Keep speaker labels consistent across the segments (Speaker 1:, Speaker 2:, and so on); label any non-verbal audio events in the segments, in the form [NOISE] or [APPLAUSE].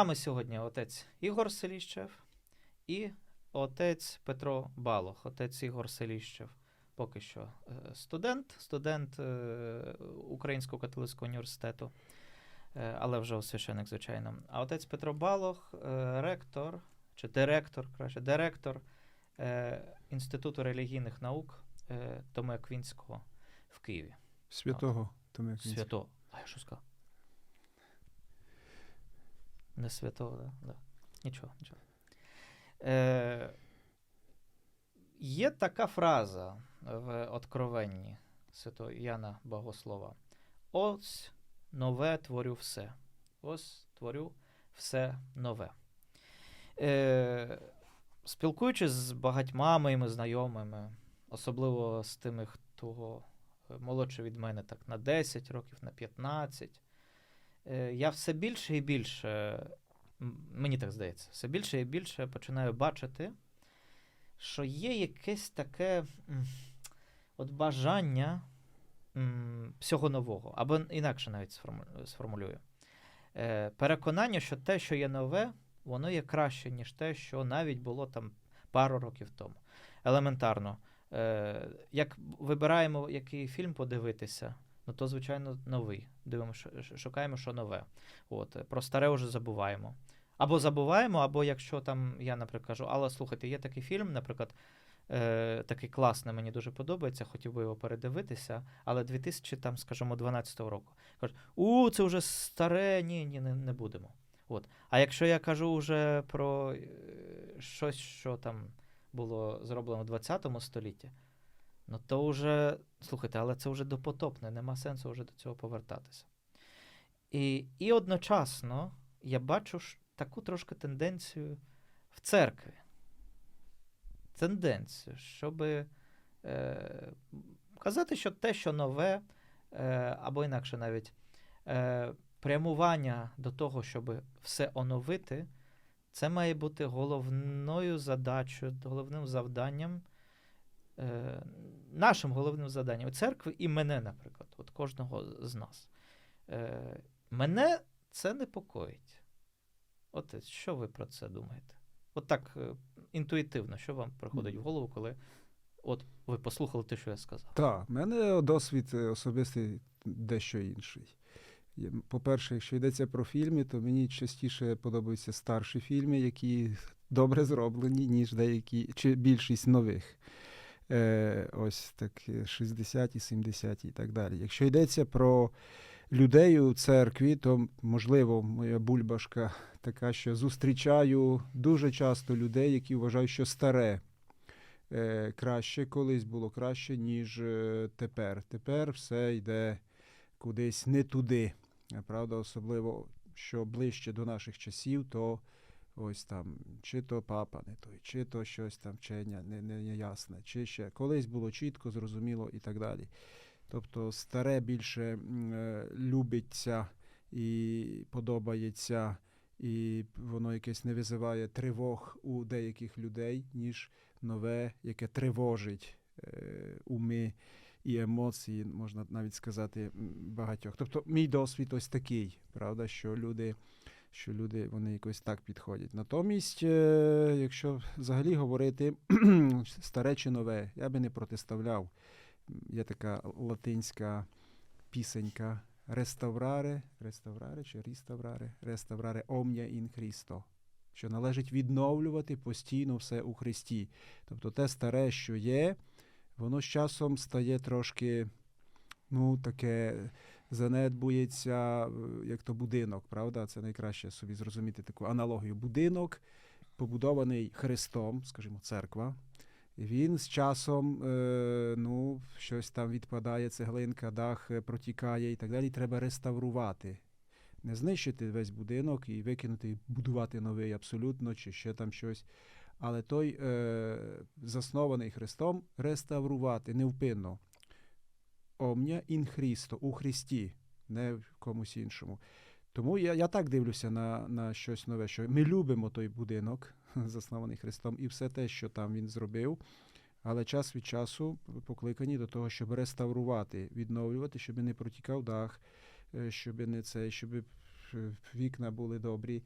Speaker 1: вами сьогодні отець Ігор Селіщев і отець Петро Балох. Отець Ігор Селіщев поки що е, студент, студент е, Українського католицького університету, е, але вже священик, звичайно. А отець Петро Балох, ректор, чи директор, краще, директор Інституту релігійних наук Томи в Києві.
Speaker 2: Святого Томи Аквінського.
Speaker 1: Свято. А я що сказав? Не святого, да? да. Нічого, нічого. Е, є така фраза в Откровенні святого Яна Богослова. Ось нове творю все. Ось творю все нове. Е, спілкуючись з багатьма моїми знайомими, особливо з тими, хто молодший від мене так на 10 років, на 15. Е, Я все більше і більше, мені так здається, все більше і більше починаю бачити, що є якесь таке от бажання всього нового, або інакше навіть сформулюю. Е, Переконання, що те, що є нове, воно є краще, ніж те, що навіть було там пару років тому. Елементарно. Е, як вибираємо, який фільм подивитися, ну то, звичайно, новий. Дивимося, шукаємо, що нове. От, про старе вже забуваємо. Або забуваємо, або якщо там я, наприклад, кажу, але слухайте, є такий фільм, наприклад, е, такий класний, мені дуже подобається, хотів би його передивитися, але 2000, там, скажімо, 12 року. Кажуть, у, це вже старе, ні, ні, не, не будемо. От. А якщо я кажу вже про е, щось, що там було зроблено в 20 столітті, ну то вже, слухайте, але це вже допотопне, нема сенсу вже до цього повертатися. І, і одночасно я бачу ж таку трошки тенденцію в церкві. Тенденцію, щоб е, казати, що те, що нове, е, або інакше навіть е, прямування до того, щоб все оновити, це має бути головною задачею, головним завданням, е, нашим головним завданням церкви і мене, наприклад, от кожного з нас. Е, мене це непокоїть. От що ви про це думаєте? От так е, інтуїтивно, що вам приходить в голову, коли от ви послухали те, що я сказав?
Speaker 2: Так, в мене досвід е, особистий дещо інший. По-перше, якщо йдеться про фільми, то мені частіше подобаються старші фільми, які добре зроблені, ніж деякі, чи більшість нових. Е, ось так, е, 60-ті, 70-ті і так далі. Якщо йдеться про людей у церкві, то можливо, моя бульбашка така, що зустрічаю дуже часто людей, які вважають, що старе е, краще, колись було краще, ніж е, тепер. Тепер все йде кудись не туди. Правда, особливо, що ближче до наших часів, то ось там, чи то папа не той, чи то щось там вчення не, не, не ясне, чи ще колись було чітко, зрозуміло і так далі. Тобто старе більше е, любиться і подобається, і воно якесь не визиває тривог у деяких людей, ніж нове, яке тривожить е, уми і емоції, можна навіть сказати, багатьох. Тобто, мій досвід ось такий, правда, що люди, що люди вони якось так підходять. Натомість, е, якщо взагалі говорити [CLEARS THROAT] старе чи нове, я би не протиставляв. Є така латинська пісенька. Реставраре, реставраре чи ріставраре, реставраре омня ін Христо, що належить відновлювати постійно все у Христі. Тобто те старе, що є, воно з часом стає трошки, ну, таке занедбується, е, як то будинок, правда? Це найкраще собі зрозуміти таку аналогію. Будинок, побудований Христом, скажімо, церква. Він з часом, е, ну, щось там відпадає, цеглинка, дах е, протікає і так далі. Треба реставрувати. Не знищити весь будинок і викинути, будувати новий абсолютно, чи ще там щось. Але той, заснований Христом, реставрувати невпинно. Омня ін Христо, у Христі, не в комусь іншому. Тому я, я так дивлюся на, на щось нове, що ми любимо той будинок, [LAUGHS] заснований Христом, і все те, що там він зробив. Але час від часу покликані до того, щоб реставрувати, відновлювати, щоб не протікав дах, е, щоб не це, щоб е, вікна були добрі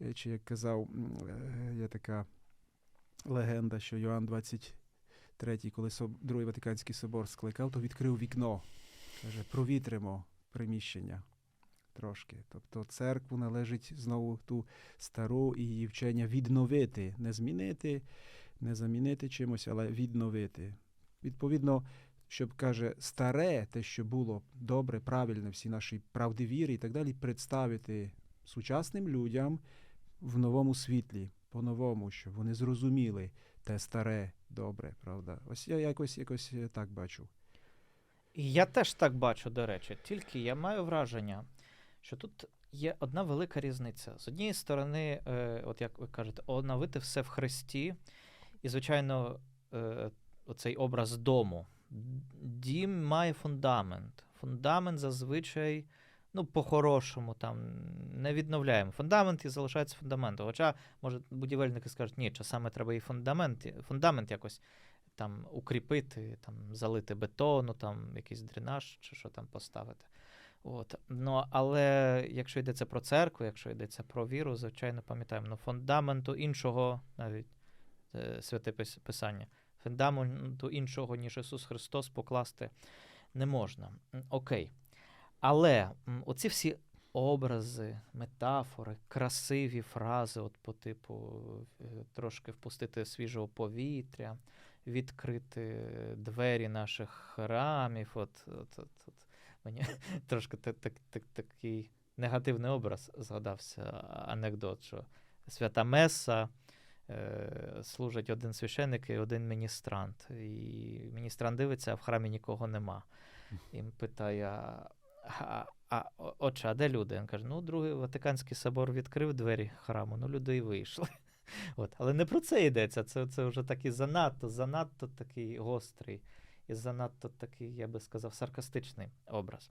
Speaker 2: Е, Чи як казав, є така легенда, що Йоанн 23, коли Другий Ватиканський собор скликав, то відкрив вікно. Каже, провітримо приміщення трошки. Тобто церкву належить знову ту стару і її вчення відновити, не змінити, не замінити чимось, але відновити. Відповідно, щоб каже, старе, те, що було добре, правильне, всі наші правди віри і так далі, представити сучасним людям в новому світлі, по-новому, щоб вони зрозуміли те старе, добре, правда. Ось я якось, якось е, так бачу.
Speaker 1: Я теж так бачу, до речі, тільки я маю враження, що тут є одна велика різниця. З однієї сторони, е, от як ви кажете, оновити все в Христі, і, звичайно, е, оцей образ дому. Дім має фундамент. Фундамент зазвичай, ну, по-хорошому, там не відновляємо. Фундамент і залишається фундаментом. Хоча, може, будівельники скажуть, ні, часами треба і фундамент, фундамент якось там укріпити, там залити бетону, там якийсь дренаж чи що там поставити. От. Ну, але якщо йдеться про церкву, якщо йдеться про віру, звичайно, пам'ятаємо, ну, фундаменту іншого, навіть е, святе писання, фундаменту іншого, ніж Ісус Христос, покласти не можна. Окей. Але оці всі образи, метафори, красиві фрази, от по типу е, трошки впустити свіжого повітря, відкрити двері наших храмів. От, от, от, от. Мені [LAUGHS] трошки так, так, так, такий негативний образ згадався анекдот, що свята Меса е, служить один священник і один міністрант. І міністрант дивиться, а в храмі нікого нема. І питає: а, а, отче, а де люди? Він каже: ну, другий Ватиканський собор відкрив двері храму, ну люди і вийшли. [LAUGHS] От. Але не про це йдеться. Це, це вже такий занадто, занадто такий гострий і занадто такий, я би сказав, саркастичний образ.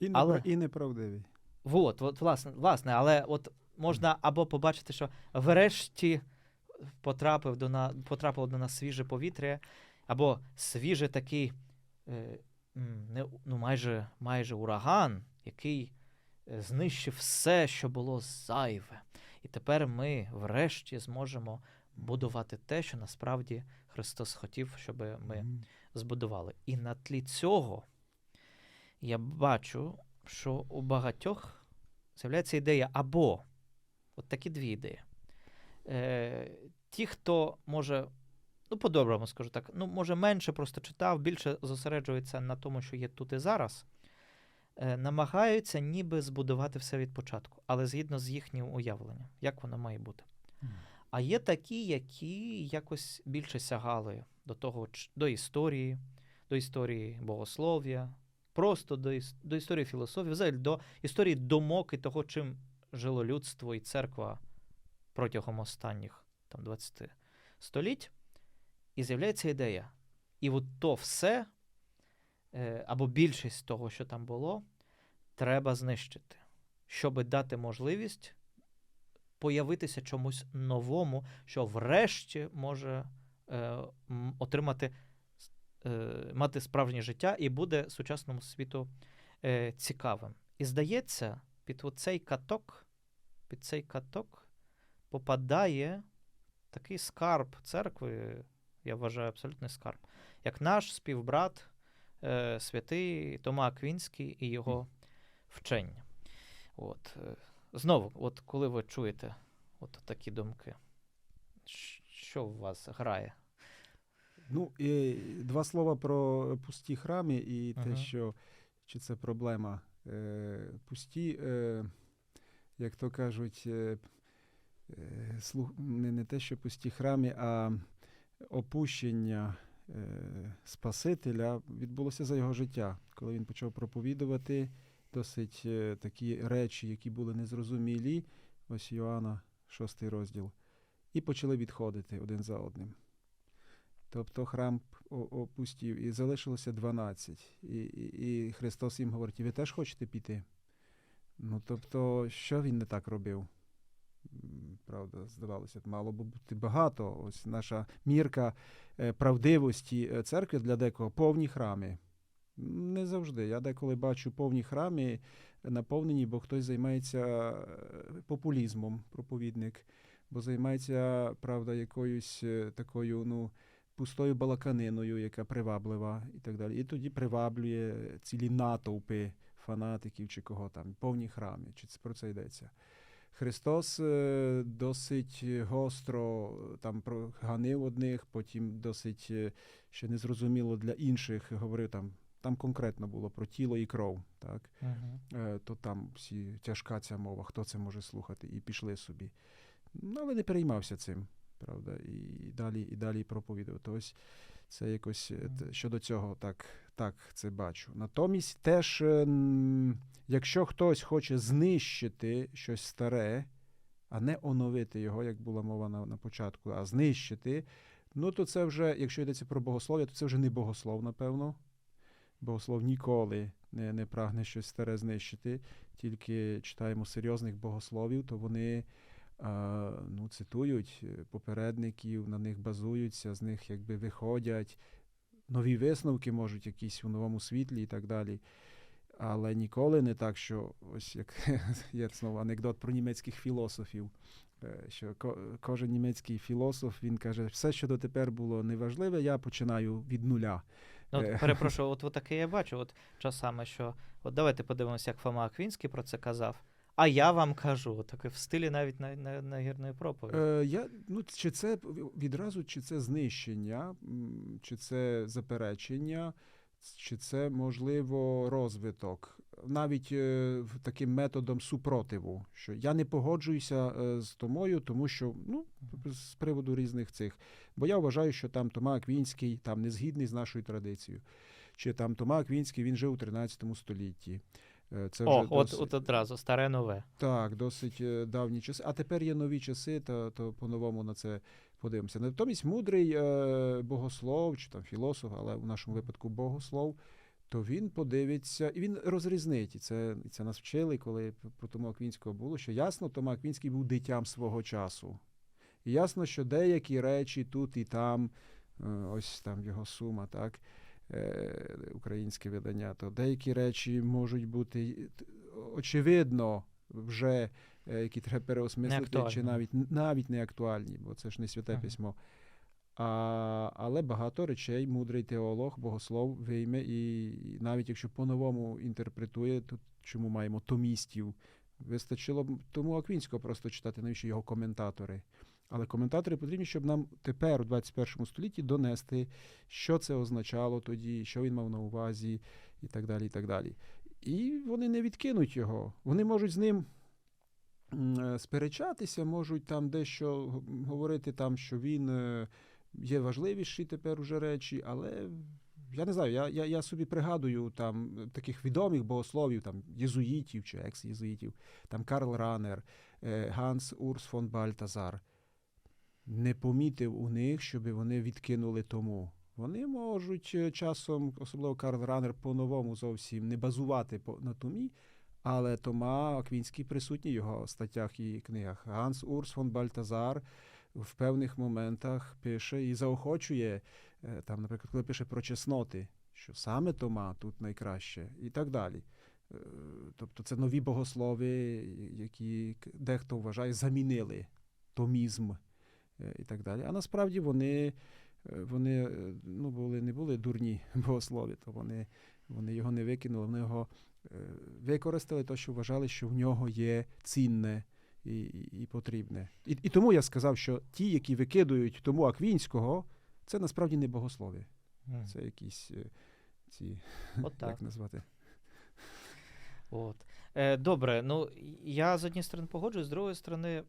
Speaker 2: І, непра-
Speaker 1: Але-
Speaker 2: і неправдивий.
Speaker 1: Вот, от, власне, власне, але от можна або побачити, що врешті потрапив до на, потрапило до нас свіже повітря, або свіже такий е, не, ну, майже, майже ураган, який е, знищив все, що було зайве. І тепер ми врешті зможемо будувати те, що насправді Христос хотів, щоб ми збудували. І на тлі цього я бачу, що у багатьох з'являється ідея або от такі дві ідеї. Е, ті, хто може, ну, по-доброму скажу так, ну, може, менше просто читав, більше зосереджується на тому, що є тут і зараз, е, намагаються ніби збудувати все від початку, але згідно з їхнім уявленням, як воно має бути. А є такі, які якось більше сягали до того, до історії, до історії богослов'я, просто до, іс- до історії філософії, взагалі до історії думок і того, чим жило людство і церква протягом останніх там, 20 століть. І з'являється ідея. І от то все, е, або більшість того, що там було, треба знищити, щоб дати можливість появитися чомусь новому, що врешті може е, отримати е, мати справжнє життя і буде сучасному світу цікавим. І здається, під цей каток, під цей каток попадає такий скарб церкви, я вважаю, абсолютний скарб, як наш співбрат е, святий Тома Аквінський і його вчення. От. е, Знову, от коли ви чуєте от такі думки, що в вас грає?
Speaker 2: Ну, і два слова про пусті храми і те,
Speaker 1: Ага.
Speaker 2: що чи це проблема. Е, пусті, е, як то кажуть, е, е, слух, не, не те, що пусті храми, а опущення е, Спасителя відбулося за його життя, коли він почав проповідувати досить е, такі речі, які були незрозумілі. Ось Йоанна, шостий розділ. І почали відходити один за одним. Тобто храм опустів, і залишилося 12. І, і, і Христос їм говорить: ви теж хочете піти? Ну, тобто, що він не так робив? Правда, здавалося, мало би бути багато. Ось наша мірка е, правдивості е, церкви для декого повні храми. Не завжди. Я деколи бачу повні храми, наповнені, бо хтось займається е, популізмом, проповідник, бо займається, правда, якоюсь такою, ну. Пустою балаканиною, яка приваблива, і так далі. І тоді приваблює цілі натовпи фанатиків чи кого там, повні храми, чи про це йдеться. Христос е, досить гостро е, там проганив одних, потім досить е, ще незрозуміло для інших говорив там. Там конкретно було про тіло і кров, так. Е, то там всі тяжка ця мова, хто це може слухати, і пішли собі. Ну, але не переймався цим, правда, і далі, і далі проповідав. То це якось т- щодо цього так, так це бачу. Натомість, теж, е, якщо хтось хоче знищити щось старе, а не оновити його, як була мова на, на початку, а знищити, ну то це вже, якщо йдеться про богослов'я, то це вже не богослов, напевно. Богослов ніколи не, не прагне щось старе знищити, тільки читаємо серйозних богословів, то вони ну, цитують е, попередників, на них базуються, з них якби виходять, нові висновки можуть якісь у новому світлі і так далі. Але ніколи не так, що ось як [LAUGHS] є знову анекдот про німецьких філософів. е, Що кожен німецький філософ він каже, все, що дотепер було неважливе, я починаю від нуля.
Speaker 1: Ну,
Speaker 2: Е. [LAUGHS]
Speaker 1: от, перепрошую, от, от таке я бачу, от часами, що от давайте подивимося, як Фома Аквінський про це казав. А я вам кажу, таке в стилі навіть на, на, на гірної проповіді.
Speaker 2: Е, я, ну, чи це відразу, чи це знищення, чи це заперечення, чи це можливо розвиток, навіть е, таким методом супротиву, що я не погоджуюся е, з Томою, тому що ну, з приводу різних цих. Бо я вважаю, що там Тома Аквінський там не згідний з нашою традицією. Чи там Тома Аквінський він жив у 13 столітті. Е, Це
Speaker 1: О,
Speaker 2: вже
Speaker 1: от,
Speaker 2: досить-
Speaker 1: от одразу, старе нове.
Speaker 2: так, досить е, давні часи. А тепер є нові часи, то, то по-новому на це подивимося. Натомість мудрий е, богослов чи там філософ, але в нашому випадку богослов, то він подивиться і він розрізнить. І це, і це нас вчили, коли про Тома Аквінського було, що ясно, Тома Аквінський був дитям свого часу. І ясно, що деякі речі тут і там, ось там його сума, так, українське видання, то деякі речі можуть бути очевидно вже, е, які треба переосмислити, чи навіть, навіть не актуальні, бо це ж не святе
Speaker 1: Ага.
Speaker 2: письмо. А, але багато речей мудрий теолог, богослов вийме, і, і навіть якщо по-новому інтерпретує, то чому маємо томістів? Вистачило б тому Аквінського просто читати, навіщо його коментатори. Але коментатори потрібні, щоб нам тепер, у 21 столітті, донести, що це означало тоді, що він мав на увазі, і так далі. І так далі. І вони не відкинуть його. Вони можуть з ним е, сперечатися, можуть там дещо говорити, там, що він е, є важливіші тепер уже речі, але. Я не знаю, я, я, я собі пригадую там таких відомих богословів, там єзуїтів чи екс-єзуїтів, там Карл Ранер, е, Ганс Урс фон Бальтазар. Не помітив у них, щоб вони відкинули тому. Вони можуть е, часом, особливо Карл Ранер, по-новому зовсім не базувати на томі, але Тома Аквінський присутній в його статтях і книгах. Ганс Урс фон Бальтазар в певних моментах пише і заохочує, е, там, наприклад, коли пише про чесноти, що саме Тома тут найкраще, і так далі. Е, Тобто це нові богослови, які дехто вважає, замінили томізм і так далі. А насправді вони, е, вони е, ну, були, не були дурні [LAUGHS] богослові, то вони, вони його не викинули, вони його е, використали, то, що вважали, що в нього є цінне і, і, і потрібне. І, і тому я сказав, що ті, які викидують тому Аквінського, це насправді не богослові. Це якісь е, ці,
Speaker 1: От так. [LAUGHS]
Speaker 2: як назвати.
Speaker 1: От. Е, добре, ну я з однієї сторони погоджуюсь, з другої сторони,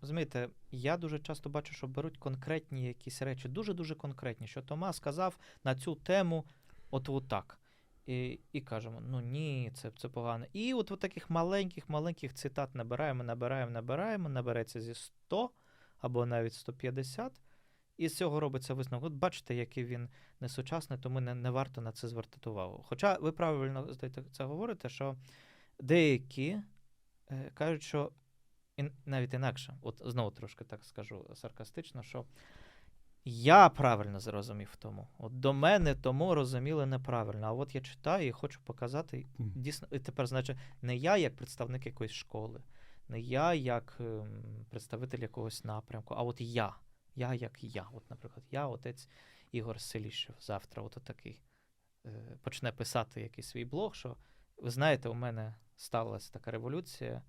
Speaker 1: розумієте, я дуже часто бачу, що беруть конкретні якісь речі, дуже-дуже конкретні, що Тома сказав на цю тему, от, от так. І, і кажемо, ну ні, це, це погано. І от, от таких маленьких-маленьких цитат набираємо, набираємо, набираємо, набереться зі 100 або навіть 150. І з цього робиться висновок. От бачите, який він несучасний, тому не, не варто на це звертати увагу. Хоча ви правильно це говорите, що деякі е, кажуть, що ін, навіть інакше, от знову трошки так скажу саркастично, що я правильно зрозумів тому. От до мене тому розуміли неправильно. А от я читаю і хочу показати дійсно. І тепер, значить, не я як представник якоїсь школи, не я як ем, представитель якогось напрямку, а от я. Я як я. От, наприклад, я, отець Ігор Селіщев, завтра, от такий, е, почне писати якийсь свій блог, що ви знаєте, у мене сталася така революція.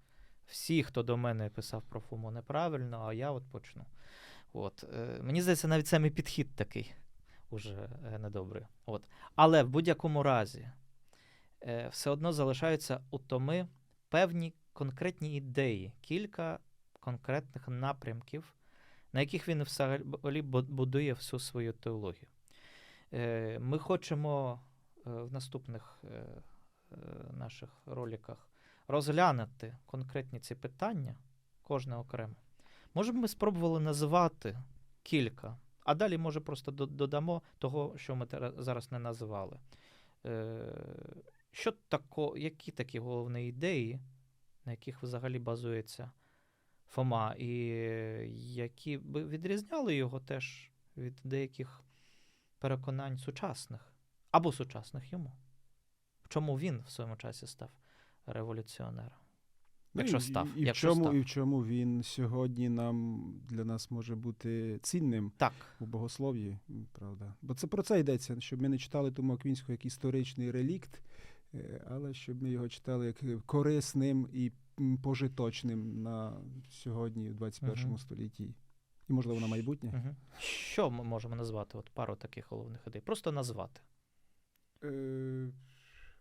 Speaker 1: Всі, хто до мене писав про Фому неправильно, а я от почну. От. Е, мені здається, навіть саме підхід такий уже е, недобрий. От. Але в будь-якому разі е, все одно залишаються у Томи певні конкретні ідеї, кілька конкретних напрямків, на яких він взагалі будує всю свою теологію. Ми хочемо в наступних наших роликах розглянути конкретні ці питання, кожне окремо. Може б ми спробували називати кілька, а далі, може, просто додамо того, що ми зараз не називали. Е, Що тако, які такі головні ідеї, на яких взагалі базується Фома, і які би відрізняли його теж від деяких переконань сучасних або сучасних йому? Чому він в своєму часі став революціонером?
Speaker 2: Ну,
Speaker 1: Якщо став,
Speaker 2: І, в
Speaker 1: якщо
Speaker 2: чому,
Speaker 1: став.
Speaker 2: і в чому він сьогодні нам для нас може бути цінним
Speaker 1: Так.
Speaker 2: у богослов'ї, правда. Бо це про це йдеться, щоб ми не читали тому Аквінського як історичний релікт, е, але щоб ми його читали як корисним і пожиточним на сьогодні, в 21
Speaker 1: Мгм.
Speaker 2: столітті. І, можливо, на майбутнє.
Speaker 1: Угу. Що ми можемо назвати? От пару таких головних ідей. Просто назвати.
Speaker 2: Е,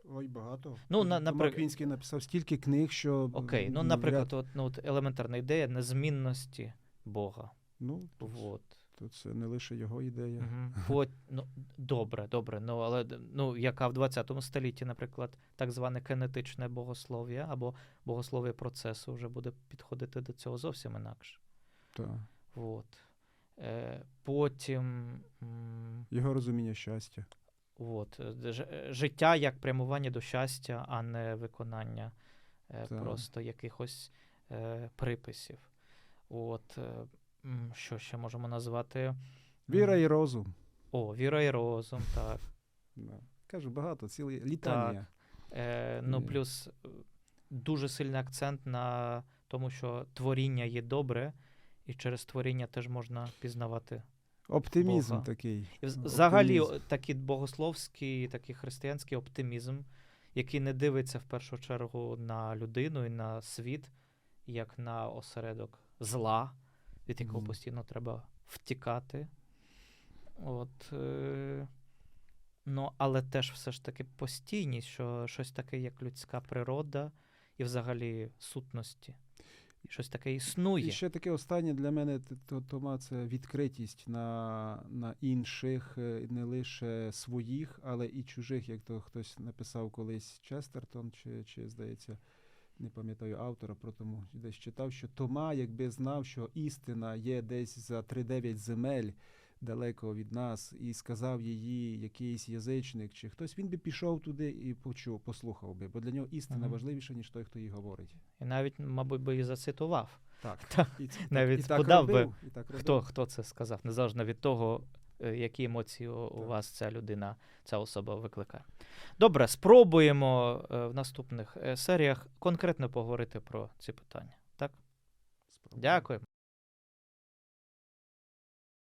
Speaker 2: Ой, багато.
Speaker 1: Ну, на- наприк-
Speaker 2: Аквінський написав стільки книг, що.
Speaker 1: Окей. Ну, наприклад, от, ну, от елементарна ідея незмінності Бога.
Speaker 2: ну,
Speaker 1: Вот.
Speaker 2: то це не лише його ідея.
Speaker 1: Угу. [LAUGHS] От, ну, добре, добре. Ну, але ну, яка в 20 столітті, наприклад, так зване кинетичне богослов'я або богослов'я процесу вже буде підходити до цього зовсім інакше.
Speaker 2: Так.
Speaker 1: От. Е, потім.
Speaker 2: Його розуміння щастя.
Speaker 1: От, е, е, життя як прямування до щастя, а не виконання е,
Speaker 2: Так.
Speaker 1: просто якихось е, приписів. От, що ще можемо назвати?
Speaker 2: Віра і розум.
Speaker 1: О, віра і розум, так.
Speaker 2: Кажу, багато, ціле літання.
Speaker 1: Е, ну, плюс дуже сильний акцент на тому, що творіння є добре, і через творіння теж можна пізнавати.
Speaker 2: Оптимізм
Speaker 1: Бога.
Speaker 2: такий.
Speaker 1: І вз-
Speaker 2: Оптимізм.
Speaker 1: взагалі такий богословський, такий християнський оптимізм, який не дивиться в першу чергу на людину і на світ, як на осередок зла, від якого
Speaker 2: Мгм.
Speaker 1: постійно треба втікати. От, е, ну, але теж все ж таки постійність, що щось таке, як людська природа і взагалі сутності. Щось таке існує.
Speaker 2: І ще таке останнє для мене то, Тома, це відкритість на, на інших, е, не лише своїх, але і чужих, як то хтось написав колись Честертон, чи, чи здається, не пам'ятаю автора, про тому десь читав, що Тома, якби знав, що істина є десь за 3-9 земель далеко від нас, і сказав її якийсь язичник, чи хтось, він би пішов туди і почув, послухав би, бо для нього істина
Speaker 1: Мгм.
Speaker 2: важливіша, ніж той, хто її говорить.
Speaker 1: І навіть, мабуть, би і зацитував.
Speaker 2: Так. [LAUGHS]
Speaker 1: Так,
Speaker 2: І,
Speaker 1: навіть
Speaker 2: і так
Speaker 1: подав би,
Speaker 2: і так
Speaker 1: Хто,
Speaker 2: робив.
Speaker 1: хто це сказав, незалежно від того, е, які емоції у, вас ця людина, ця особа викликає. Добре, спробуємо е, в наступних е, серіях конкретно поговорити про ці питання. Так?
Speaker 2: Спробуємо.
Speaker 1: Дякую.